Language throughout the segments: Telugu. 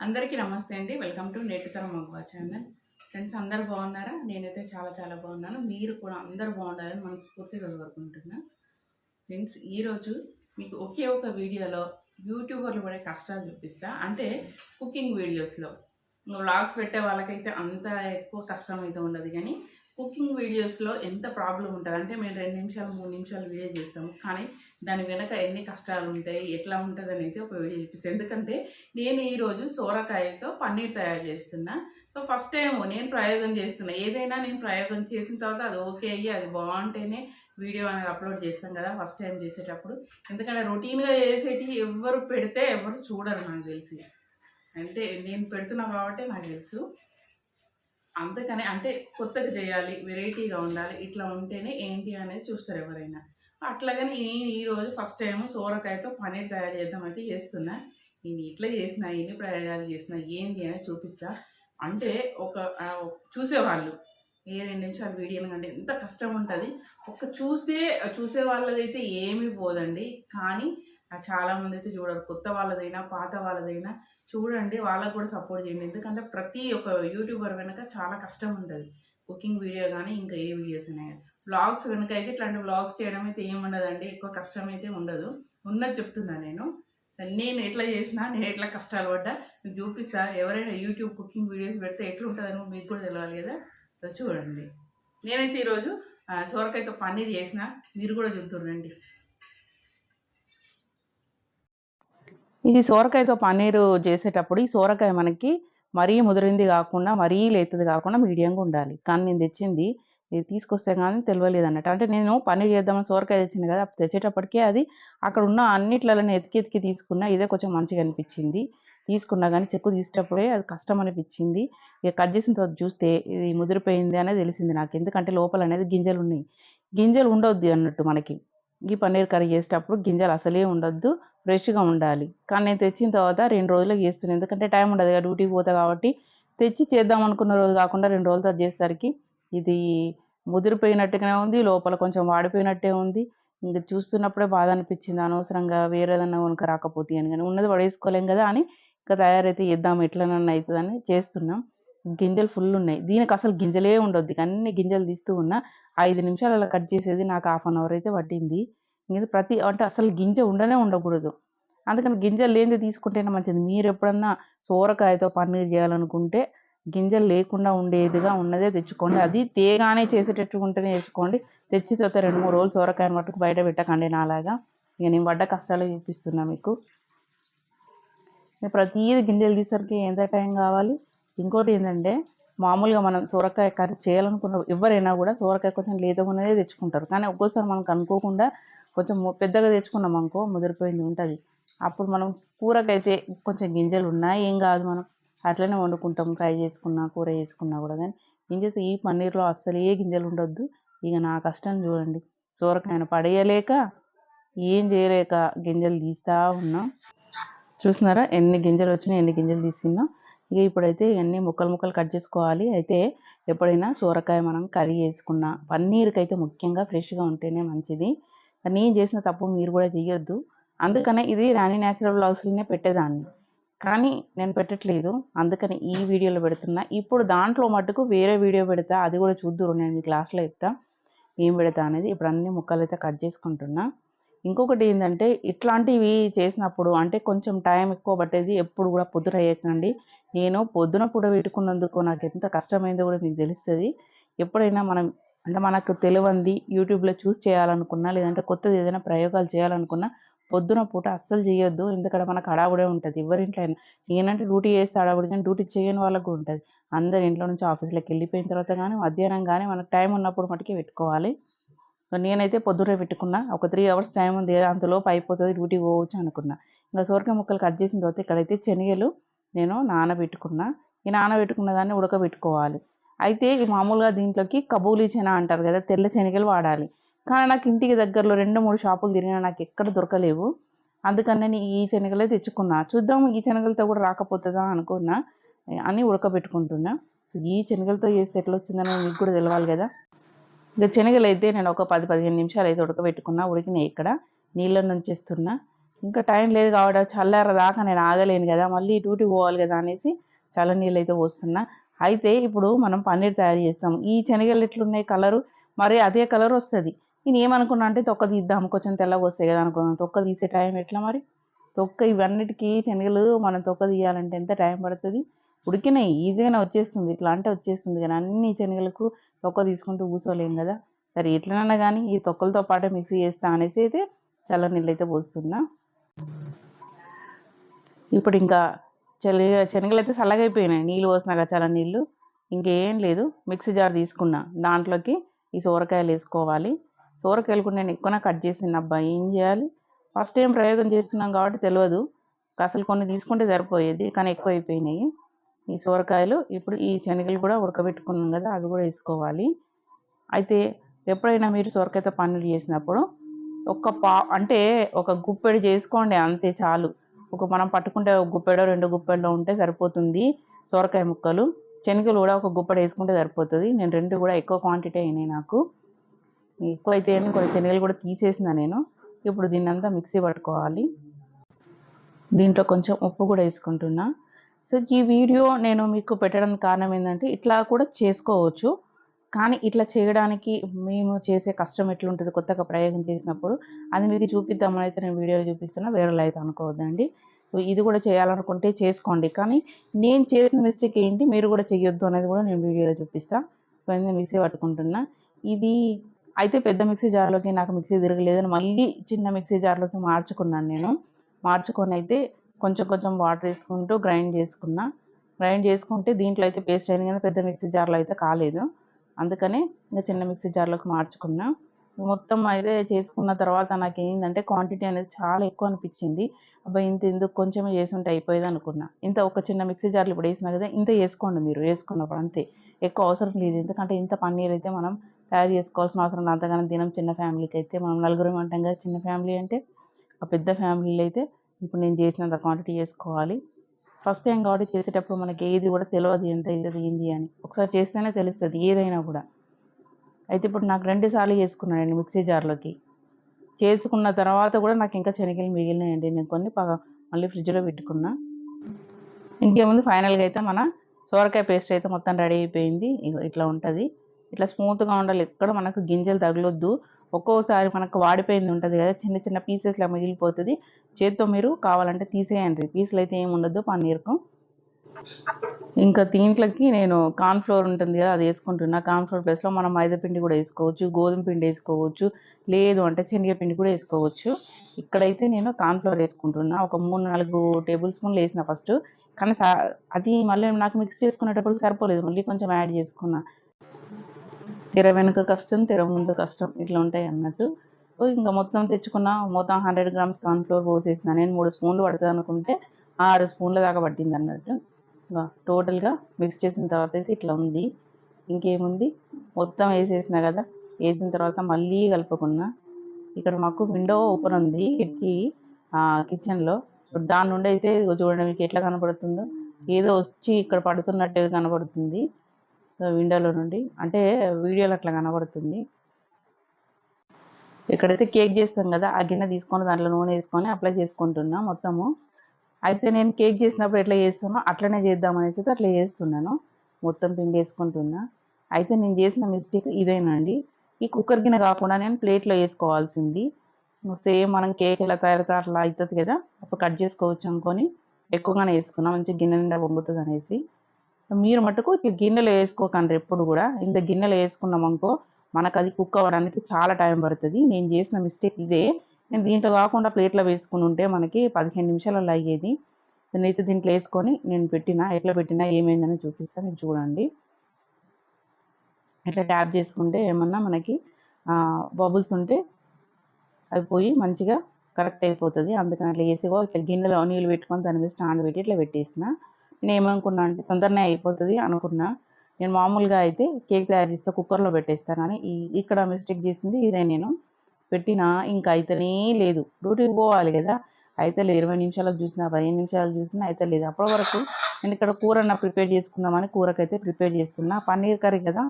అందరికీ నమస్తే అండి. వెల్కమ్ టు నేటితరం మగవా ఛానల్. ఫ్రెండ్స్ అందరు బాగున్నారా? నేనైతే చాలా చాలా బాగున్నాను. మీరు కూడా అందరు బాగుండాలని మనస్ఫూర్తిగా కోరుకుంటున్నా. ఫ్రెండ్స్ ఈరోజు మీకు ఒకే ఒక వీడియోలో యూట్యూబర్లు పడే కష్టాలు చూపిస్తా. అంటే కుకింగ్ వీడియోస్లో వ్లాగ్స్ పెట్టే వాళ్ళకైతే అంత ఎక్కువ కష్టం అయితే ఉండదు కానీ కుకింగ్ వీడియోస్లో ఎంత ప్రాబ్లం ఉంటుంది? అంటే మేము రెండు నిమిషాలు మూడు నిమిషాలు వీడియో చేస్తాము. కానీ దాని వెనక ఎన్ని కష్టాలు ఉంటాయి ఎట్లా ఉంటుంది అనేది ఒక వీడియో చూపిస్తాను. ఎందుకంటే నేను ఈరోజు సోరకాయతో పన్నీర్ తయారు చేస్తున్నా. సో ఫస్ట్ టైం నేను ప్రయోగం చేస్తున్నా. ఏదైనా నేను ప్రయోగం చేసిన తర్వాత అది ఓకే అయ్యి అది బాగుంటేనే వీడియో అనేది అప్లోడ్ చేస్తాం కదా ఫస్ట్ టైం చేసేటప్పుడు. ఎందుకంటే రొటీన్గా చేసేటి ఎవరు పెడితే ఎవరు చూడరు నాకు తెలిసి. అంటే నేను పెడుతున్నా కాబట్టి నాకు తెలుసు. అందుకనే అంటే కొత్తగా చేయాలి వెరైటీగా ఉండాలి ఇట్లా ఉంటేనే ఏంటి అనేది చూస్తారు ఎవరైనా. అట్లాగని నేను ఈరోజు ఫస్ట్ టైం సోరకాయతో పనీర్ తయారు చేద్దామైతే చేస్తున్నా. నేను ఇట్లా చేసిన ఎన్ని ప్రయోగాలు చేసిన ఏంటి అనేది చూపిస్తా. అంటే ఒక చూసేవాళ్ళు. ఏ రెండు నిమిషాలు వీడియో అంటే ఎంత కష్టం ఉంటుంది. ఒక చూస్తే చూసే వాళ్ళదైతే ఏమీ పోదండి. కానీ చాలామంది అయితే చూడరు. కొత్త వాళ్ళదైనా పాత వాళ్ళదైనా చూడండి వాళ్ళకు కూడా సపోర్ట్ చేయండి. ఎందుకంటే ప్రతి ఒక్క యూట్యూబర్ వెనక చాలా కష్టం ఉంటుంది. కుకింగ్ వీడియో కానీ ఇంకా ఏ వీడియోస్ ఉన్నాయి వ్లాగ్స్ వెనక అయితే ఇట్లాంటి వ్లాగ్స్ చేయడం అయితే ఏముండదండి ఎక్కువ కష్టం అయితే ఉండదు. ఉన్నది చెప్తున్నా నేను. నేను ఎట్లా చేసినా నేను ఎట్లా కష్టాలు పడ్డా మీకు చూపిస్తా. ఎవరైనా యూట్యూబ్ కుకింగ్ వీడియోస్ పెడితే ఎట్లా ఉంటుందని మీకు కూడా తెలియాలి కదా. చూడండి. నేనైతే ఈరోజు సోరకాయతో సొరకాయతో పన్నీర్ చేసిన. మీరు కూడా చూద్దురండి ఇది సోరకాయతో పన్నీరు చేసేటప్పుడు ఈ సోరకాయ మనకి మరీ ముదిరింది కాకుండా మరీ లేతది కాకుండా మీడియంగా ఉండాలి. కానీ నేను తెచ్చింది ఇది తీసుకొస్తే కానీ తెలియలేదు అన్నట్టు. అంటే నేను పన్నీర్ చేద్దామని సోరకాయ తెచ్చింది కదా అప్పుడు తెచ్చేటప్పటికే అది అక్కడ ఉన్న అన్నిట్లలో ఎతికి ఎతికి తీసుకున్నా ఇదే కొంచెం మంచిగా అనిపించింది. తీసుకున్నా కానీ చెక్కు తీసేటప్పుడే అది కష్టం అనిపించింది. ఇక కట్ చేసిన తర్వాత చూస్తే ఇది ముదిరిపోయింది అనేది తెలిసింది నాకు. ఎందుకంటే లోపల అనేది గింజలు ఉన్నాయి. గింజలు ఉండొద్దు అన్నట్టు మనకి. ఈ పన్నీర్ కర్రీ చేసేటప్పుడు గింజలు అసలే ఉండొద్దు ఫ్రెష్గా ఉండాలి. కానీ నేను తెచ్చిన తర్వాత రెండు రోజులకు చేస్తున్నాను ఎందుకంటే టైం ఉండదు కదా డ్యూటీకి పోతా కాబట్టి. తెచ్చి చేద్దాం అనుకున్న రోజు కాకుండా రెండు రోజులు తర్వాత చేసేసరికి ఇది ముదిరిపోయినట్టుగానే ఉంది. లోపల కొంచెం వాడిపోయినట్టే ఉంది. ఇంకా చూస్తున్నప్పుడే బాధ అనిపించింది. అనవసరంగా వేరేదన్నా కనుక రాకపోతే అని కానీ ఉన్నది పడేసుకోలేం కదా అని ఇంకా తయారైతే చేద్దాం ఎట్లనన్నా అవుతుందని చేస్తున్నాం. గింజలు ఫుల్ ఉన్నాయి. దీనికి అసలు గింజలే ఉండొద్దు. అన్ని గింజలు తీస్తూ ఉన్నా ఐదు నిమిషాలు అలా కట్ చేసేది నాకు హాఫ్ అన్ అవర్ అయితే పట్టింది. ఇంకా ప్రతి అంటే అసలు గింజ ఉండనే ఉండకూడదు. అందుకని గింజలు లేనిది తీసుకుంటేనే మంచిది. మీరు ఎప్పుడన్నా సోరకాయతో పన్నీర్ చేయాలనుకుంటే గింజలు లేకుండా ఉండేదిగా ఉన్నదే తెచ్చుకోండి. అది తేగానే చేసేటట్టు ఉంటేనే తెచ్చుకోండి తెచ్చి తర్వాత రెండు మూడు రోజులు సోరకాయని మట్టుకు బయట పెట్టకండి నాలాగా. ఇక నేను పడ్డ కష్టాలు చూపిస్తున్నా మీకు. ప్రతీది గింజలు తీసరికి ఎంత టైం కావాలి? ఇంకోటి ఏంటంటే మామూలుగా మనం సోరకాయ కర్రీ చేయాలనుకున్న ఎవరైనా కూడా సోరకాయ కొంచెం లేతగా తెచ్చుకుంటారు. కానీ ఒక్కోసారి మనకు అనుకోకుండా కొంచెం పెద్దగా తెచ్చుకున్నాం అనుకో ముదిరిపోయింది ఉంటుంది. అప్పుడు మనం కూరకైతే కొంచెం గింజలు ఉన్నా ఏం కాదు మనం అట్లనే వండుకుంటాం ఫ్రై చేసుకున్నా కూర చేసుకున్నా కూడా. కానీ ఏం చేస్తే ఈ పన్నీర్లో అస్సలు ఏ గింజలు ఉండొద్దు. ఇక నా కష్టం చూడండి. సోరకాయను పడేయలేక ఏం చేయలేక గింజలు తీస్తా ఉన్నాం. చూస్తున్నారా ఎన్ని గింజలు వచ్చినాయి ఎన్ని గింజలు తీసినా ఇక ఇప్పుడైతే ఇవన్నీ ముక్కలు ముక్కలు కట్ చేసుకోవాలి. అయితే ఎప్పుడైనా సూరకాయ మనం కర్రీ చేసుకున్న పన్నీర్కి అయితే ముఖ్యంగా ఫ్రెష్గా ఉంటేనే మంచిది. నేను చేసిన తప్పు మీరు కూడా చేయొద్దు అందుకనే ఇది రాణి న్యాచురల్ బ్లాగ్స్లోనే పెట్టేదాన్ని. కానీ నేను పెట్టట్లేదు. అందుకని ఈ వీడియోలో పెడుతున్నా. ఇప్పుడు దాంట్లో మటుకు వేరే వీడియో పెడతా. అది కూడా చూద్దురు. నేను మీ క్లాస్లో చెప్తా. ఏం పెడతా అనేది ఇప్పుడు అన్ని ముక్కలు అయితే కట్ చేసుకుంటున్నా. ఇంకొకటి ఏంటంటే ఇట్లాంటివి చేసినప్పుడు అంటే కొంచెం టైం ఎక్కువ పట్టేది ఎప్పుడు కూడా పొద్దున వేయకండి నేను పొద్దున పూట పెట్టుకున్నందుకు నాకు ఎంత కష్టమైందో కూడా మీకు తెలుస్తుంది. ఎప్పుడైనా మనం అంటే మనకు తెలియంది యూట్యూబ్లో చూస్ చేయాలనుకున్నా లేదంటే కొత్తది ఏదైనా ప్రయోగాలు చేయాలనుకున్నా పొద్దున పూట అస్సలు చేయొద్దు. ఎందుకంటే మనకు హడావుడే ఉంటుంది. ఎవరింట్లో అయినా నేనంటే డ్యూటీ చేస్తే హడావుడి కానీ డ్యూటీ చేయని వాళ్ళకు కూడా ఉంటుంది. అందరు ఇంట్లో నుంచి ఆఫీస్లోకి వెళ్ళిపోయిన తర్వాత కానీ మధ్యాహ్నం కానీ మనకు టైం ఉన్నప్పుడు మటుకే పెట్టుకోవాలి. నేనైతే పొద్దునే పెట్టుకున్నా. ఒక త్రీ అవర్స్ టైం ఉంది. అంతలోపు అయిపోతుంది. డ్యూటీ పోవచ్చు అనుకున్నా. ఇంకా సోరకాయ ముక్కలు కట్ చేసిన తర్వాత ఇక్కడైతే శనగలు నేను నానబెట్టుకున్నా. ఈ నానబెట్టుకున్న దాన్ని ఉడకబెట్టుకోవాలి. అయితే ఈ మామూలుగా దీంట్లోకి కబూలీ చెన అంటారు కదా తెల్ల శనగలు వాడాలి. కానీ నాకు ఇంటికి దగ్గరలో రెండు మూడు షాపులు తిరిగినా నాకు ఎక్కడ దొరకలేవు. అందుకని నేను ఈ శనగలే తెచ్చుకున్నా. చూద్దాం ఈ శనగలతో కూడా రాకపోతుందా అనుకున్నా. అని ఉడకబెట్టుకుంటున్నా. ఈ శనగలతో చేస్తే ఎట్లా వచ్చిందని మీకు కూడా తెలవాలి కదా. ఇంకా శనగలు అయితే నేను ఒక పది పదిహేను నిమిషాలు అయితే ఉడకబెట్టుకున్నా ఉడికినాయి ఇక్కడ. నీళ్ళ నుంచి ఇస్తున్నా. ఇంకా టైం లేదు కాబట్టి చల్లార దాకా నేను ఆగలేను కదా మళ్ళీ డ్యూటీ పోవాలి కదా అనేసి చల్ల నీళ్ళు అయితే పోస్తున్నా. అయితే ఇప్పుడు మనం పన్నీర్ తయారు చేస్తాం ఈ శనగలు ఎట్లున్నాయి కలరు? మరి అదే కలర్ వస్తుంది. నేను ఏమనుకున్నా అంటే తొక్క తీద్దాం కొంచెం తెల్లగా వస్తాయి కదా అనుకున్నాను తొక్క తీసే టైం ఎట్లా మరి? తొక్క ఇవన్నిటికీ శనగలు మనం తొక్క తీయాలంటే ఎంత టైం పడుతుంది? ఉడికినాయి ఈజీగానే వచ్చేస్తుంది ఇట్లా అంటే వచ్చేస్తుంది కానీ అన్ని శనగలకు తొక్క తీసుకుంటూ కూర్చోలేం కదా. సరే ఎట్లనన్నా కానీ ఈ తొక్కలతో పాటే మిక్సీ చేస్తా అనేసి అయితే చల్ల నీళ్ళు అయితే పోస్తున్నా. ఇప్పుడు ఇంకా చలి శనగలు అయితే చల్లగా అయిపోయినాయి నీళ్ళు పోసినాక చల్ల నీళ్ళు. ఇంకేం లేదు మిక్సీ జార్ తీసుకున్నా. దాంట్లోకి ఈ సోరకాయలు వేసుకోవాలి. సోరకాయలు కూడా నేను ఎక్కువ కట్ చేసిన అబ్బా ఏం చేయాలి? ఫస్ట్ టైం ప్రయోగం చేస్తున్నాం కాబట్టి తెలియదు. అసలు కొన్ని తీసుకుంటే సరిపోయేది కానీ ఎక్కువ అయిపోయినాయి. ఈ సోరకాయలు ఇప్పుడు ఈ శనగలు కూడా ఉడకబెట్టుకున్నాం కదా అవి కూడా వేసుకోవాలి. అయితే ఎప్పుడైనా మీరు సొరకాయతో పనులు చేసినప్పుడు ఒక పా అంటే ఒక గుప్పెడు చేసుకోండి అంతే చాలు. ఒక మనం పట్టుకుంటే ఒక గుప్పెడో రెండు గుప్పెడో ఉంటే సరిపోతుంది సొరకాయ ముక్కలు. శనగలు కూడా ఒక గుప్పెడు వేసుకుంటే సరిపోతుంది. నేను రెండు కూడా ఎక్కువ క్వాంటిటీ అయినాయి నాకు. ఎక్కువ అయితే కొన్ని శనగలు కూడా తీసేసిన నేను. ఇప్పుడు దీన్నంతా మిక్సీ పట్టుకోవాలి. దీంట్లో కొంచెం ఉప్పు కూడా వేసుకుంటున్నా. సో ఈ వీడియో నేను మీకు పెట్టడానికి కారణం ఏంటంటే ఇట్లా కూడా చేసుకోవచ్చు. కానీ ఇట్లా చేయడానికి మేము చేసే కష్టం ఎట్లుంటుంది కొత్తగా ప్రయోగం చేసినప్పుడు అది మీకు చూపిద్దామని అయితే నేను వీడియోలో చూపిస్తున్నా వేరేలా అయితే అనుకోవద్దండి. సో ఇది కూడా చేయాలనుకుంటే చేసుకోండి. కానీ నేను చేసిన మిస్టేక్ ఏంటి మీరు కూడా చేయొద్దు అనేది కూడా నేను వీడియోలో చూపిస్తాను సో నేను మిక్సీ పట్టుకుంటున్నా. ఇది అయితే పెద్ద మిక్సీ జార్లోకి నాకు మిక్సీ తిరగలేదని మళ్ళీ చిన్న మిక్సీ జార్లోకి మార్చుకున్నాను నేను. మార్చుకొని అయితే కొంచెం కొంచెం వాటర్ వేసుకుంటూ గ్రైండ్ చేసుకున్నా. గ్రైండ్ చేసుకుంటే దీంట్లో అయితే పేస్ట్ అయింది కానీ పెద్ద మిక్సీ జార్లో అయితే కాలేదు. అందుకనే ఇంకా చిన్న మిక్సీ జార్లోకి మార్చుకున్నా. మొత్తం అయితే చేసుకున్న తర్వాత నాకు ఏంటంటే క్వాంటిటీ అనేది చాలా ఎక్కువ అనిపించింది. అబ్బాయి ఇంత ఎందుకు? కొంచెం చేసుంటే అయిపోయేది అనుకున్నా. ఇంత ఒక చిన్న మిక్సీ జార్లు ఇప్పుడు వేసినా కదా ఇంత వేసుకోండి మీరు వేసుకున్నప్పుడు అంతే. ఎక్కువ అవసరం లేదు. ఎందుకంటే ఇంత పన్నీర్ అయితే మనం తయారు చేసుకోవాల్సిన అవసరం అంతగానో దినం చిన్న ఫ్యామిలీకి అయితే. మనం నలుగురం అంటాం కదా చిన్న ఫ్యామిలీ అంటే ఆ పెద్ద ఫ్యామిలీలో అయితే ఇప్పుడు నేను చేసినంత క్వాంటిటీ చేసుకోవాలి. ఫస్ట్ టైం కాబట్టి చేసేటప్పుడు మనకి ఏది కూడా తెలియదు ఎంత ఇది ఏంది అని. ఒకసారి చేస్తేనే తెలుస్తుంది ఏదైనా కూడా. అయితే ఇప్పుడు నాకు రెండు సార్లు చేసుకున్నానండి మిక్సీ జార్లోకి చేసుకున్న తర్వాత కూడా నాకు ఇంకా శనగలు మిగిలినాయండి. నేను కొన్ని మళ్ళీ ఫ్రిడ్జ్లో పెట్టుకున్నా. ఇంకేముంది ఫైనల్గా అయితే మన సోరకాయ పేస్ట్ అయితే మొత్తం రెడీ అయిపోయింది. ఇట్లా ఉంటుంది. ఇట్లా స్మూత్గా ఉండాలి. ఎక్కడ మనకు గింజలు తగలొద్దు. ఒక్కోసారి మనకు వాడిపోయింది ఉంటుంది కదా చిన్న చిన్న పీసెస్లా మిగిలిపోతుంది. చేత్తో మీరు కావాలంటే తీసేయండి. పీసులు అయితే ఏమి ఉండదు పన్నీర్కు ఇంకా దీంట్లోకి నేను కార్న్ఫ్లోర్ ఉంటుంది కదా అది వేసుకుంటున్నా. కార్న్ఫ్లోర్ ప్లేస్లో మనం మైదా పిండి కూడా వేసుకోవచ్చు గోధుమ పిండి వేసుకోవచ్చు లేదు అంటే శనగపిండి కూడా వేసుకోవచ్చు. ఇక్కడైతే నేను కార్న్ఫ్లోర్ వేసుకుంటున్నా. ఒక మూడు నాలుగు టేబుల్ స్పూన్లు వేసిన ఫస్ట్ కానీ సా- అది మళ్ళీ నాకు మిక్స్ చేసుకునేటప్పుడు సరిపోలేదు. మళ్ళీ కొంచెం యాడ్ చేసుకున్నా. తెర వెనుక కష్టం తెర ముందు కష్టం ఇట్లా ఉంటాయి అన్నట్టు. ఇంకా మొత్తం తెచ్చుకున్న మొత్తం హండ్రెడ్ గ్రామ్స్ కార్న్ఫ్లోర్ పోసేసిన. నేను మూడు స్పూన్లు పడుతుంది అనుకుంటే ఆరు స్పూన్ల దాకా పట్టింది అన్నట్టు. ఇంకా టోటల్గా మిక్స్ చేసిన తర్వాత అయితే ఇట్లా ఉంది. ఇంకేముంది? మొత్తం వేసేసిన కదా. వేసిన తర్వాత మళ్ళీ కలుపుకున్నా. ఇక్కడ మాకు విండో ఓపెన్ ఉంది కిటికీ కిచెన్లో దాని నుండి అయితే చూడండి మీకు ఎట్లా కనపడుతుందో. ఏదో వచ్చి ఇక్కడ పడుతున్నట్టుగా విండోలో నుండి. అంటే వీడియోలో అట్లా కనబడుతుంది. ఇక్కడైతే కేక్ చేస్తాం కదా ఆ గిన్నె తీసుకొని దాంట్లో నూనె వేసుకొని అప్లై చేసుకుంటున్నా మొత్తము. అయితే నేను కేక్ చేసినప్పుడు ఎట్లా చేస్తానో అట్లనే చేద్దామనేసి అయితే అట్లా చేస్తున్నాను. మొత్తం పిండి వేసుకుంటున్నా. అయితే నేను చేసిన మిస్టేక్ ఇదేనండి. ఈ కుక్కర్ గిన్నె కాకుండా నేను ప్లేట్లో వేసుకోవాల్సింది. సేమ్ మనం కేక్ ఎలా తయారు అట్లా అవుతుంది కదా. అప్పుడు కట్ చేసుకోవచ్చు అనుకొని ఎక్కువగానే వేసుకున్నా మంచి గిన్నె నిండా పొంగుతుంది అనేసి. మీరు మటుకు ఇట్లా గిన్నెలో వేసుకోకండి ఎప్పుడు కూడా. ఇంత గిన్నెలో వేసుకున్నాం అనుకో మనకు అది కుక్ అవ్వడానికి చాలా టైం పడుతుంది. నేను చేసిన మిస్టేక్ ఇదే. నేను దీంట్లో కాకుండా ప్లేట్లో వేసుకుని ఉంటే మనకి పదిహేను నిమిషాలలో అయ్యేది. నేనైతే దీంట్లో వేసుకొని నేను పెట్టిన ఎట్లా పెట్టినా ఏమైందని చూపిస్తాను మీరు చూడండి. ఇట్లా ట్యాప్ చేసుకుంటే ఏమన్నా మనకి బబుల్స్ ఉంటే అవి పోయి మంచిగా కరెక్ట్ అయిపోతుంది. అందుకని అట్లా వేసుకో ఇట్లా గిన్నెలో నీళ్ళు పెట్టుకొని దాని మీద స్టాండ్ పెట్టి ఇట్లా పెట్టేసిన. నేను ఏమనుకున్నా అంటే తొందరనే అయిపోతుంది అనుకున్నా. నేను మామూలుగా అయితే కేక్ తయారు చేస్తే కుక్కర్లో పెట్టేస్తాను అని ఈ ఇక్కడ మిస్టేక్ చేసింది ఇదే నేను. పెట్టినా ఇంకా అయితేనే లేదు. డ్యూటీకి పోవాలి కదా. అయితే లేదు ఇరవై నిమిషాలకు చూసినా పదిహేను నిమిషాలు చూసినా అయితే లేదు అప్పటి వరకు నేను ఇక్కడ కూరన్న ప్రిపేర్ చేసుకుందామని కూరకైతే ప్రిపేర్ చేస్తున్నా. పన్నీర్ కర్రీ కదా.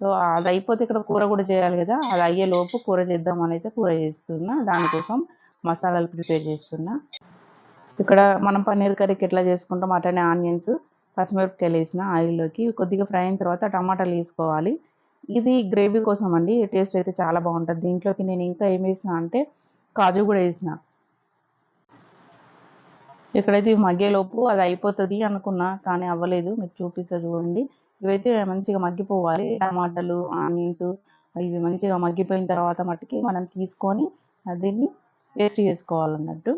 సో అది అయిపోతే ఇక్కడ కూర కూడా చేయాలి కదా. అది అయ్యేలోపు కూర చేద్దామని అయితే కూర చేస్తున్నా. దానికోసం మసాలాలు ప్రిపేర్ చేస్తున్నా. ఇక్కడ మనం పన్నీర్ కర్రీకి ఎట్లా చేసుకుంటాం అట్లనే ఆనియన్స్ పచ్చిమిరపకాయలు వేసిన ఆయిల్లోకి కొద్దిగా ఫ్రై అయిన తర్వాత టమాటాలు వేసుకోవాలి. ఇది గ్రేవీ కోసం అండి టేస్ట్ అయితే చాలా బాగుంటుంది. దీంట్లోకి నేను ఇంకా ఏం వేసిన అంటే కాజు కూడా వేసిన. ఇక్కడైతే మగ్గేలోపు అది అయిపోతుంది అనుకున్నా కానీ అవ్వలేదు. మీకు చూపిస్తా చూడండి. ఇవైతే మంచిగా మగ్గిపోవాలి. టమాటాలు ఆనియన్స్ ఇవి మంచిగా మగ్గిపోయిన తర్వాత మట్టుకి మనం తీసుకొని దీన్ని పేస్ట్ చేసుకోవాలన్నట్టు.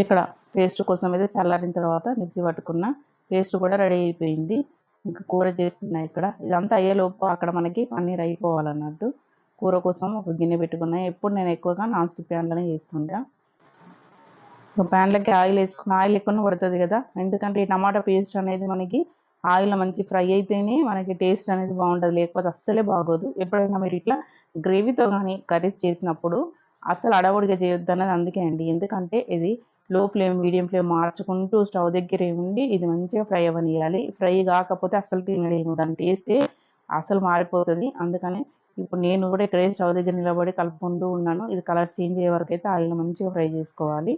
ఇక్కడ పేస్ట్ కోసం అయితే చల్లారిన తర్వాత మిక్సీ పట్టుకున్న పేస్ట్ కూడా రెడీ అయిపోయింది. ఇంకా కూర చేస్తున్నా ఇక్కడ. ఇదంతా అయ్యేలోపు అక్కడ మనకి పన్నీర్ అయిపోవాలన్నట్టు. కూర కోసం ఒక గిన్నె పెట్టుకున్నా. ఎప్పుడు నేను ఎక్కువగా నాన్ స్టిక్ ప్యాన్లోనే చేస్తుంటా. ఒక ప్యాన్లకి ఆయిల్ వేసుకున్న ఆయిల్ ఎక్కువ పడుతుంది కదా. ఎందుకంటే ఈ టమాటా పేస్ట్ అనేది మనకి ఆయిల్ మంచి ఫ్రై అయితేనే మనకి టేస్ట్ అనేది బాగుంటుంది. లేకపోతే అస్సలే బాగోదు. ఎప్పుడైనా మీరు ఇట్లా గ్రేవీతో కానీ కర్రీస్ చేసినప్పుడు అస్సలు అడవుడిగా చేయొద్దు అన్నది అందుకే అండి. ఎందుకంటే ఇది లో ఫ్లేమ్ మీడియం ఫ్లేమ్ మార్చుకుంటూ స్టవ్ దగ్గరే ఉండి ఇది మంచిగా ఫ్రై అవ్వనియాలి ఫ్రై కాకపోతే అసలు తినలేము. దాని టేస్టే అసలు మారిపోతుంది. అందుకని ఇప్పుడు నేను కూడా ఇక్కడే స్టవ్ దగ్గర నిలబడి కలుపుకుంటూ ఉన్నాను. ఇది కలర్ చేంజ్ అయ్యే వరకు అయితే ఆయిల్ మంచిగా ఫ్రై చేసుకోవాలి.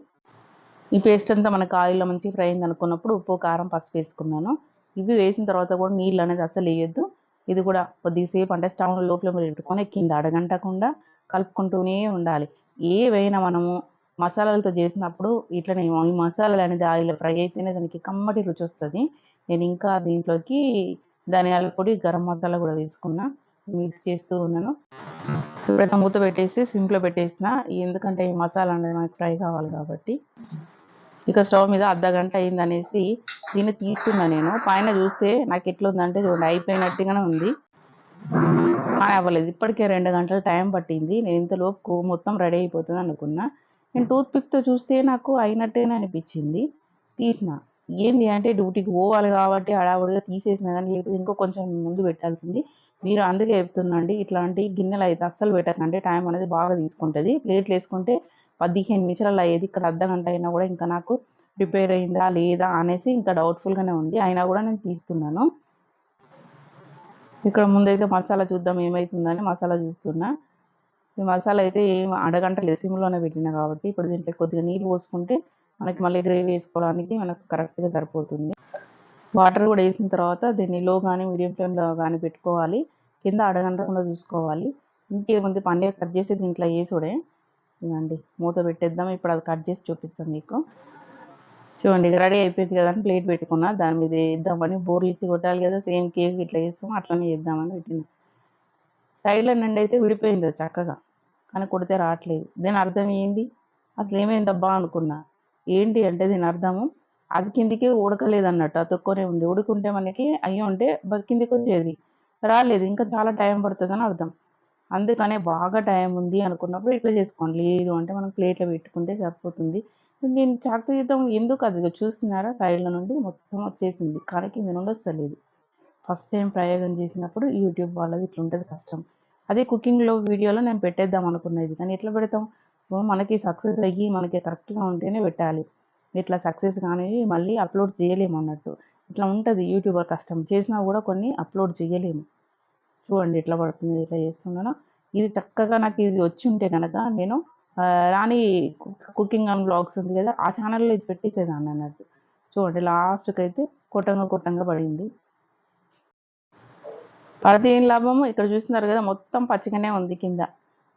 ఈ పేస్ట్ అంతా మనకు ఆయిల్లో మంచిగా ఫ్రై అయింది అనుకున్నప్పుడు ఉప్పు కారం పసుపు వేసుకున్నాను. ఇవి వేసిన తర్వాత కూడా నీళ్ళు అనేది అసలు వేయద్దు. ఇది కూడా కొద్దిసేపు అంటే స్టవ్ లోపల పెట్టుకొని కింద అడగంటకుండా కలుపుకుంటూనే ఉండాలి. ఏవైనా మనము మసాలాలతో చేసినప్పుడు ఇట్లనే ఈ మసాలాలు అనేది ఆయిల్ ఫ్రై అయితేనే దానికి కమ్మటి రుచి వస్తుంది. నేను ఇంకా దీంట్లోకి ధనియాల పొడి గరం మసాలా కూడా వేసుకున్నా మిక్స్ చేస్తూ ఉన్నాను. ఇప్పుడైతే మూత పెట్టేసి సింప్లో పెట్టేసిన. ఎందుకంటే ఈ మసాలా అనేది మనకి ఫ్రై కావాలి కాబట్టి. ఇక స్టవ్ మీద అర్ధ గంట అయింది అనేసి దీన్ని తీసుకున్నా నేను. పైన చూస్తే నాకు ఎట్లుందంటే చూడండి అయిపోయినట్టుగానే ఉంది. కానీ అవ్వలేదు. ఇప్పటికే రెండు గంటలు టైం పట్టింది. నేను ఇంతలోపు మొత్తం రెడీ అయిపోతుంది అనుకున్నా. నేను టూత్ పిక్తో చూస్తే నాకు అయినట్టేనే అనిపించింది. తీసిన. ఏంటి అంటే డ్యూటీకి పోవాలి కాబట్టి హడావుడిగా తీసేసిన కానీ లేకపోతే ఇంకో కొంచెం ముందు పెట్టాల్సింది. మీరు అందుకే చెప్తుందండి ఇట్లాంటి గిన్నెలు అయితే అస్సలు పెట్టకండి. టైం అనేది బాగా తీసుకుంటుంది. ప్లేట్లు వేసుకుంటే పదిహేను నిమిషాలు అయ్యేది. ఇక్కడ అర్ధ గంట అయినా కూడా ఇంకా నాకు ప్రిపేర్ అయిందా లేదా అనేసి ఇంకా డౌట్ఫుల్గానే ఉంది. అయినా కూడా నేను తీస్తున్నాను. ఇక్కడ ముందైతే మసాలా చూద్దాం ఏమవుతుందని మసాలా చూస్తున్నా. ఈ మసాలా అయితే ఏం అడగంట సిమ్లోనే పెట్టిన కాబట్టి ఇప్పుడు దీంట్లో కొద్దిగా నీళ్ళు పోసుకుంటే మనకి మళ్ళీ గ్రేవీ వేసుకోవడానికి మనకు కరెక్ట్గా సరిపోతుంది. వాటర్ కూడా వేసిన తర్వాత దీన్ని లో కానీ మీడియం ఫ్లేమ్లో కానీ పెట్టుకోవాలి. కింద అడగంటకుండా చూసుకోవాలి. ఇంకేముంది? పండుగ కట్ చేసి దీంట్లో వేసుడే. ఇదండి మూత పెట్టేద్దాం. ఇప్పుడు అది కట్ చేసి చూపిస్తాం మీకు. చూడండి రెడీ అయిపోయింది కదా అని ప్లేట్ పెట్టుకున్నా. దాని మీద వేద్దామని బోర్లు ఇచ్చి కొట్టాలి కదా. సేమ్ కేక్ ఇట్లా వేస్తాం. అట్లనే చేద్దామని పెట్టింది సైడ్లో నుండి అయితే విడిపోయింది చక్కగా. అని కొడితే రావట్లేదు. దీని అర్థం ఏంది? అసలు ఏమైందబ్బా అనుకున్నా. ఏంటి అంటే దీని అర్థము? అది కిందికి ఉడకలేదు అన్నట్టు అతుక్కునే ఉంది. ఉడుకుంటే మనకి అయ్యి ఉంటే కిందికి వచ్చేది. రాలేదు. ఇంకా చాలా టైం పడుతుందని అర్థం. అందుకనే బాగా టైం ఉంది అనుకున్నప్పుడు ఇట్లా చేసుకోండి. లేదు అంటే మనం ప్లేట్లో పెట్టుకుంటే సరిపోతుంది. నేను చాకు ఎందుకు అది? చూస్తున్నారా? సైడ్ల నుండి మొత్తం వచ్చేసింది. కానీ కింద నుండి వస్తలేదు. ఫస్ట్ టైం ప్రయోగం చేసినప్పుడు యూట్యూబ్ వాళ్ళది ఇట్లా ఉంటుంది కష్టం. అదే కుకింగ్లో వీడియోలో నేను పెట్టేద్దాం అనుకున్నది. కానీ ఎట్లా పెడతాం? మనకి సక్సెస్ అయ్యి మనకి కరెక్ట్గా ఉంటేనే పెట్టాలి. ఇట్లా సక్సెస్ కానీ మళ్ళీ అప్లోడ్ చేయలేము అన్నట్టు. ఇట్లా ఉంటుంది యూట్యూబర్ కష్టం. చేసినా కూడా కొన్ని అప్లోడ్ చేయలేము. చూడండి ఎట్లా పడుతుంది ఎట్లా చేస్తున్నాను. ఇది చక్కగా నాకు ఇది వచ్చి ఉంటే కనుక నేను రాణి కుకింగ్ అండ్ బ్లాగ్స్ ఉంది కదా ఆ ఛానల్లో ఇది పెట్టేసేదాన్ని అన్నట్టు. చూడండి లాస్ట్కి అయితే కొట్టంగా కొట్టంగా పడింది. పడితే ఏం లాభము? ఇక్కడ చూస్తున్నారు కదా మొత్తం పచ్చగానే ఉంది కింద.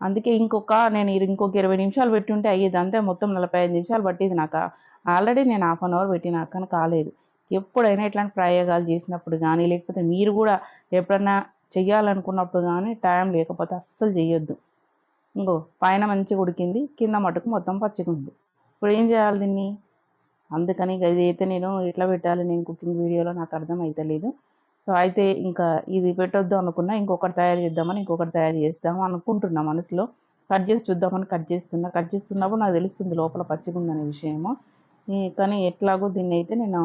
అందుకే ఇంకొక నేను ఇంకొక ఇరవై నిమిషాలు పెట్టి ఉంటే అయ్యేది అంతే మొత్తం నలభై ఐదు నిమిషాలు పట్టేది నాకు. ఆల్రెడీ నేను హాఫ్ అన్ అవర్ పెట్టిన కానీ కాలేదు. ఎప్పుడైనా ఇట్లాంటి ప్రయోగాలు చేసినప్పుడు కానీ లేకపోతే మీరు కూడా ఎప్పుడన్నా చెయ్యాలనుకున్నప్పుడు కానీ టైం లేకపోతే అస్సలు చేయొద్దు ఇంకో పైన మంచిగా ఉడికింది కింద మటుకు మొత్తం పచ్చిగా ఉంది. ఇప్పుడు ఏం చేయాలి దీన్ని? అందుకని ఇది అయితే నేను ఎట్లా పెట్టాలి నేను కుకింగ్ వీడియోలో నాకు అర్థం అవుతలేదు సో అయితే ఇంకా ఇది పెట్టొద్దు అనుకున్నా ఇంకొకటి తయారు చేద్దామని ఇంకొకటి తయారు చేస్తాము అనుకుంటున్నా మనసులో. కట్ చేసి చూద్దామని కట్ చేస్తున్నా. కట్ చేస్తున్నప్పుడు నాకు తెలుస్తుంది లోపల పచ్చిగా ఉందనే విషయము కానీ ఎట్లాగో దీన్ని అయితే నేను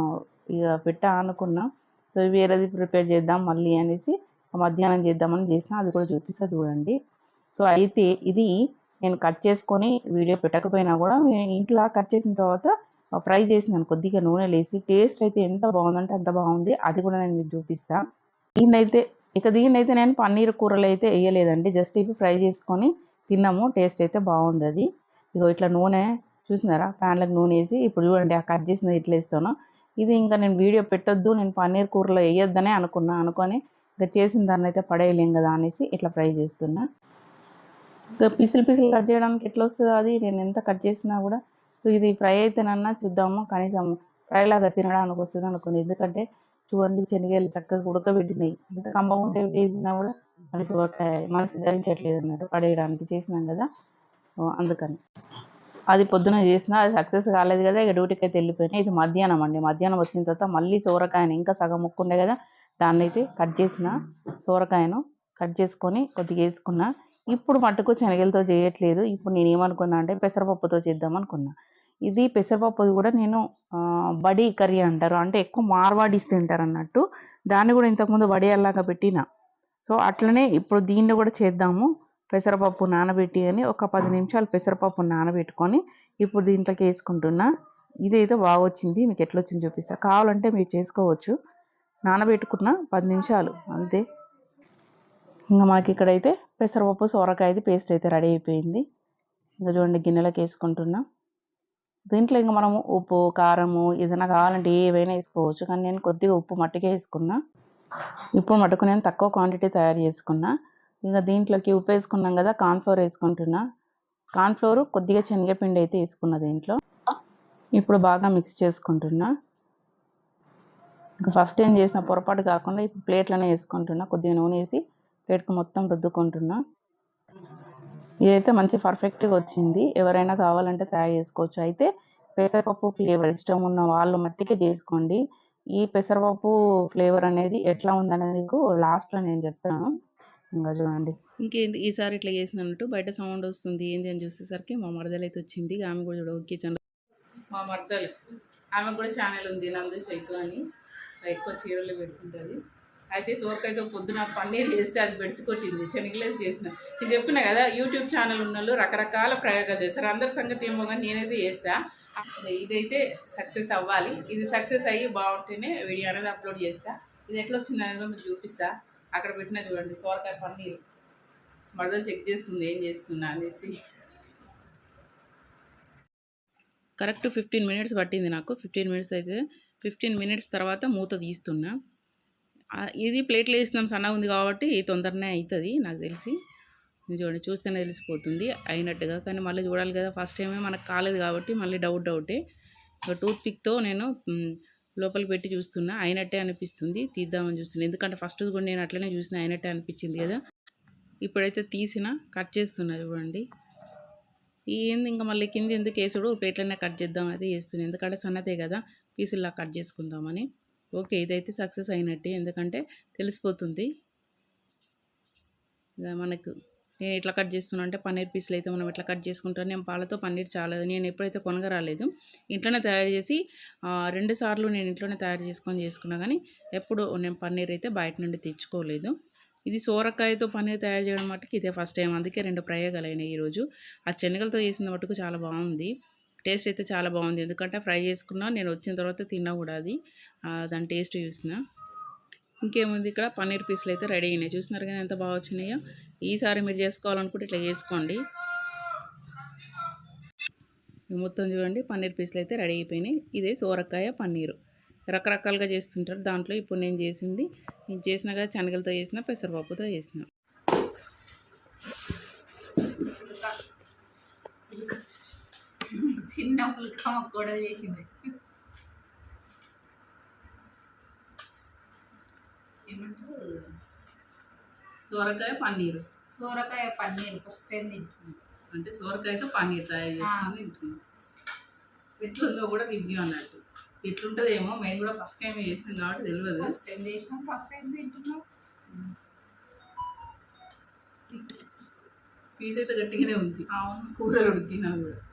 ఇక పెట్టా అనుకున్నా. సో వేరేది ప్రిపేర్ చేద్దాం మళ్ళీ అనేసి మధ్యాహ్నం చేద్దామని చేసిన అది కూడా చూపిస్తా చూడండి. సో అయితే ఇది నేను కట్ చేసుకొని వీడియో పెట్టకపోయినా కూడా ఇంట్లో కట్ చేసిన తర్వాత ఫ్రై చేసినాను కొద్దిగా నూనె లేసి టేస్ట్ అయితే ఎంత బాగుందంటే అంత బాగుంది. అది కూడా నేను మీకు చూపిస్తాను దీన్నైతే ఇక దీన్ని అయితే నేను పన్నీర్ కూరలు అయితే వేయలేదండి. జస్ట్ ఇవి ఫ్రై చేసుకొని తిన్నాము. టేస్ట్ అయితే బాగుంది అది. ఇగో ఇట్లా నూనె చూసినారా? ప్యాన్లకు నూనె వేసి ఇప్పుడు చూడండి ఆ కట్ చేసినది ఇట్లా వేస్తాను. ఇది ఇంకా నేను వీడియో పెట్టొద్దు నేను పన్నీర్ కూరలో వేయొద్దనే అనుకున్నా. అనుకొని ఇంకా చేసిన దాన్ని అయితే పడేయలేం కదా అనేసి ఇట్లా ఫ్రై చేస్తున్నా. ఇంకా పిసిలు పిసిలు కట్ చేయడానికి ఎట్లా వస్తుందో అది నేను ఎంత కట్ చేసినా కూడా సో ఇది ఫ్రై అయితేనన్నా చూద్దాము. కనీసం ఫ్రై లాగా తినడానికి వస్తుంది అనుకుంది ఎందుకంటే చూడండి శనగలు చక్కగా ఉడకబెట్టినాయి. ఎంత కంబం ఉంటే వేసినా కూడా మనసు మనసు ధరించట్లేదు అన్నట్టు పడేయడానికి చేసినాం కదా. అందుకని. అది పొద్దున చేసిన అది సక్సెస్ కాలేదు కదా. ఇక డ్యూటీకి అయితే వెళ్ళిపోయినాయి ఇది మధ్యాహ్నం అండి. మధ్యాహ్నం వచ్చిన తర్వాత మళ్ళీ సోరకాయను ఇంకా సగం ముక్కుండే కదా. దాన్ని అయితే కట్ చేసిన సోరకాయను కట్ చేసుకొని కొద్దిగా వేసుకున్నా. ఇప్పుడు మట్టుకు శనగలతో చేయట్లేదు. ఇప్పుడు నేను ఏమనుకున్నా అంటే పెసరపప్పుతో చేద్దాం అనుకున్నా ఇది పెసరపప్పు కూడా నేను బడి కర్రీ అంటారు. అంటే ఎక్కువ మార్వాడిస్ తింటారు అన్నట్టు దాన్ని కూడా ఇంతకుముందు వడి అల్లాగా పెట్టిన. సో అట్లనే ఇప్పుడు దీన్ని కూడా చేద్దాము. పెసరపప్పు నానబెట్టి అని ఒక పది నిమిషాలు పెసరపప్పు నానబెట్టుకొని ఇప్పుడు దీంట్లోకి వేసుకుంటున్నా. ఇదేదో బాగా వచ్చింది. మీకు ఎట్లా వచ్చింది చూపిస్తా. కావాలంటే మీరు చేసుకోవచ్చు. నానబెట్టుకున్న పది నిమిషాలు. అంతే. ఇంకా మాకు ఇక్కడైతే పెసరపప్పు సొరకాయది పేస్ట్ అయితే రెడీ అయిపోయింది. ఇంకా చూడండి గిన్నెలోకి వేసుకుంటున్నా. దీంట్లో ఇంకా మనము ఉప్పు కారము ఏదైనా కావాలంటే ఏవైనా వేసుకోవచ్చు. కానీ నేను కొద్దిగా ఉప్పు మట్టుకే వేసుకున్నా. ఇప్పుడు మటుకు నేను తక్కువ క్వాంటిటీ తయారు చేసుకున్నా. ఇంకా దీంట్లోకి ఉప్పు వేసుకున్నాం కదా కార్న్ఫ్లోర్ వేసుకుంటున్నా. కార్న్ఫ్లోర్ కొద్దిగా శనగపిండి అయితే వేసుకున్నా దీంట్లో. ఇప్పుడు బాగా మిక్స్ చేసుకుంటున్నా. ఇంకా ఫస్ట్ ఏం చేసిన పొరపాటు కాకుండా ఇప్పుడు ప్లేట్లోనే వేసుకుంటున్నా. కొద్దిగా నూనె వేసి ప్లేట్కి మొత్తం రుద్దుకుంటున్నా. ఇదైతే మంచి పర్ఫెక్ట్గా వచ్చింది. ఎవరైనా కావాలంటే తయారు చేసుకోవచ్చు. అయితే పెసరపప్పు ఫ్లేవర్ ఇష్టం ఉన్న వాళ్ళు మట్టికే చేసుకోండి. ఈ పెసరపప్పు ఫ్లేవర్ అనేది ఎట్లా ఉందనేది మీకు లాస్ట్లో నేను చెప్తాను. ఇంకా చూడండి. ఇంకేంది? ఈసారి ఇట్లా చేసినట్టు బయట సౌండ్ వస్తుంది. ఏంది అని చూసేసరికి మా మరదలు అయితే వచ్చింది. ఆమె కూడా చూడ కిచెన్ మా మరదలు. ఆమె కూడా ఛానల్ ఉంది. నందు శైతు అని. ఎక్కువ చీరలు పెడుతుంటుంది. అయితే సోరకాయతో పొద్దున పన్నీర్ చేస్తే అది బెడిసి కొట్టింది చేసిన. నేను చెప్పిన కదా యూట్యూబ్ ఛానల్ ఉన్న రకరకాల ప్రయోగాలు చేస్తారు. అందరి సంగతి ఏమో కానీ నేనైతే చేస్తా. ఇదైతే సక్సెస్ అవ్వాలి. ఇది సక్సెస్ అయ్యి బాగుంటేనే వీడియో అనేది అప్లోడ్ చేస్తా. ఇది ఎట్లా వచ్చిందనేది మీకు చూపిస్తా. అక్కడ పెట్టిన చూడండి సోరకాయ పన్నీర్. మరదలు చెక్ చేస్తుంది ఏం చేస్తున్నా అనేసి. కరెక్ట్ ఫిఫ్టీన్ మినిట్స్ పట్టింది నాకు. ఫిఫ్టీన్ మినిట్స్ అయితే ఫిఫ్టీన్ మినిట్స్ తర్వాత మూత తీస్తున్నా. ఇది ప్లేట్లో వేసినాం సన్నగా ఉంది కాబట్టి తొందరనే అవుతుంది నాకు తెలిసి. చూడండి చూస్తేనే తెలిసిపోతుంది అయినట్టుగా. కానీ మళ్ళీ చూడాలి కదా ఫస్ట్ టైమే మనకు కాలేదు కాబట్టి మళ్ళీ డౌట్ డౌటే టూత్ పిక్తో నేను లోపల పెట్టి చూస్తున్నా అయినట్టే అనిపిస్తుంది తీద్దామని చూస్తున్నా. ఎందుకంటే ఫస్ట్ కూడా నేను అట్లనే చూసిన అయినట్టే అనిపించింది కదా. ఇప్పుడైతే తీసిన కట్ చేస్తున్నా చూడండి. ఏంది ఇంకా మళ్ళీ కింద ఎందుకు వేసుడు ప్లేట్లనే కట్ చేద్దాం అయితే వేస్తున్నాను ఎందుకంటే సన్నతే కదా పీసుల్లా కట్ చేసుకుందామని. ఓకే ఇదైతే సక్సెస్ అయినట్టే. ఎందుకంటే తెలిసిపోతుంది. మనకు నేను ఎట్లా కట్ చేస్తున్నా అంటే పన్నీర్ పీసులు అయితే మనం ఎట్లా కట్ చేసుకుంటాను నేను పాలతో పన్నీర్ చాలా నేను ఎప్పుడైతే కొనగరాలేదు ఇంట్లోనే తయారు చేసి రెండు సార్లు నేను ఇంట్లోనే తయారు చేసుకొని చేసుకున్నా కానీ ఎప్పుడు నేను పన్నీర్ అయితే బయట నుండి తెచ్చుకోలేదు. ఇది సోరకాయతో పన్నీర్ తయారు చేయడం మట్టుకు ఇదే ఫస్ట్ టైం. అందుకే రెండు ప్రయోగాలు అయినాయి ఈరోజు. ఆ శనగలతో చేసిన మట్టుకు చాలా బాగుంది. టేస్ట్ అయితే చాలా బాగుంది. ఎందుకంటే ఫ్రై చేసుకున్నా నేను వచ్చిన తర్వాత తిన్నా కూడా అది. దాని టేస్ట్ చూసిన. ఇంకేముంది ఇక్కడ? పన్నీర్ పీసులు అయితే రెడీ అయినాయి. చూసినారు కానీ ఎంత బాగా వచ్చినాయో. ఈసారి మీరు చేసుకోవాలనుకుంటే ఇట్లా చేసుకోండి. మొత్తం చూడండి. పన్నీర్ పీసులు అయితే రెడీ అయిపోయినాయి. ఇదే సోరకాయ పన్నీరు. రకరకాలుగా చేస్తుంటారు. దాంట్లో ఇప్పుడు నేను చేసింది. నేను చేసిన కదా శనగలతో చేసిన పెసరపప్పుతో చేసిన. చిన్న పుల్కమ్మ గొడవ చేసింది. ఏమంటారు? సోరకాయ పన్నీరు. సోరకాయ పన్నీర్ ఫస్ట్ టైం తింటున్నాను అంటే సోరకాయతో పన్నీర్ తయారు చేసుకొని తింటున్నాం. ఎట్లుందో కూడా రివ్యూ అన్నట్టు. ఎట్లుంటుందేమో మేము కూడా ఫస్ట్ టైం చేసినాం కాబట్టి తెలియదు. ఫస్ట్ టైం చేసినాం ఫస్ట్ టైం తింటున్నాం. పీస్ అయితే గట్టిగానే ఉంది. అవును. కూరలు ఉడికినా కూడా పర్లేదు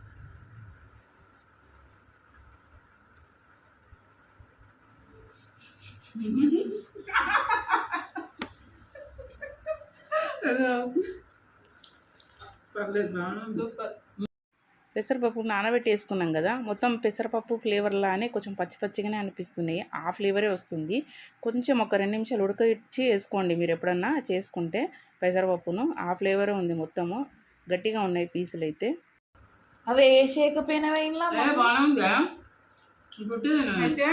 బాగుంది సూపర్. పెసరపప్పు నానబెట్టి వేసుకున్నాం కదా మొత్తం పెసరపప్పు ఫ్లేవర్లానే కొంచెం పచ్చి పచ్చిగానే అనిపిస్తున్నాయి. ఆ ఫ్లేవరే వస్తుంది. కొంచెం ఒక రెండు నిమిషాలు ఉడకచ్చి వేసుకోండి మీరు ఎప్పుడన్నా చేసుకుంటే పెసరపప్పును. ఆ ఫ్లేవరే ఉంది మొత్తము. గట్టిగా ఉన్నాయి పీసులు అయితే. అవి వేసేయకపోయినవే అయితే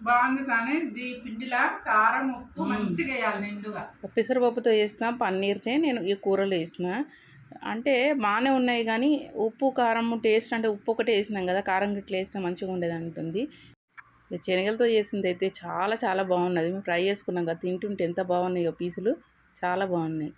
బాగుంది కానీ దీ పిండిలా కారం ఉప్పు మంచిగా వేయాలి నిండుగా. పెసరపప్పుతో చేసిన పన్నీర్నే నేను ఈ కూరలు వేసిన. అంటే బాగానే ఉన్నాయి కానీ ఉప్పు కారం టేస్ట్ అంటే ఉప్పు ఒకటే వేసినాం కదా కారం గిట్ల వేస్తే మంచిగా ఉండేది అంటుంది శనగలతో చేసింది అయితే చాలా చాలా బాగున్నది. మేము ఫ్రై చేసుకున్నాం కదా తింటుంటే ఎంత బాగున్నాయో పీసులు చాలా బాగున్నాయి.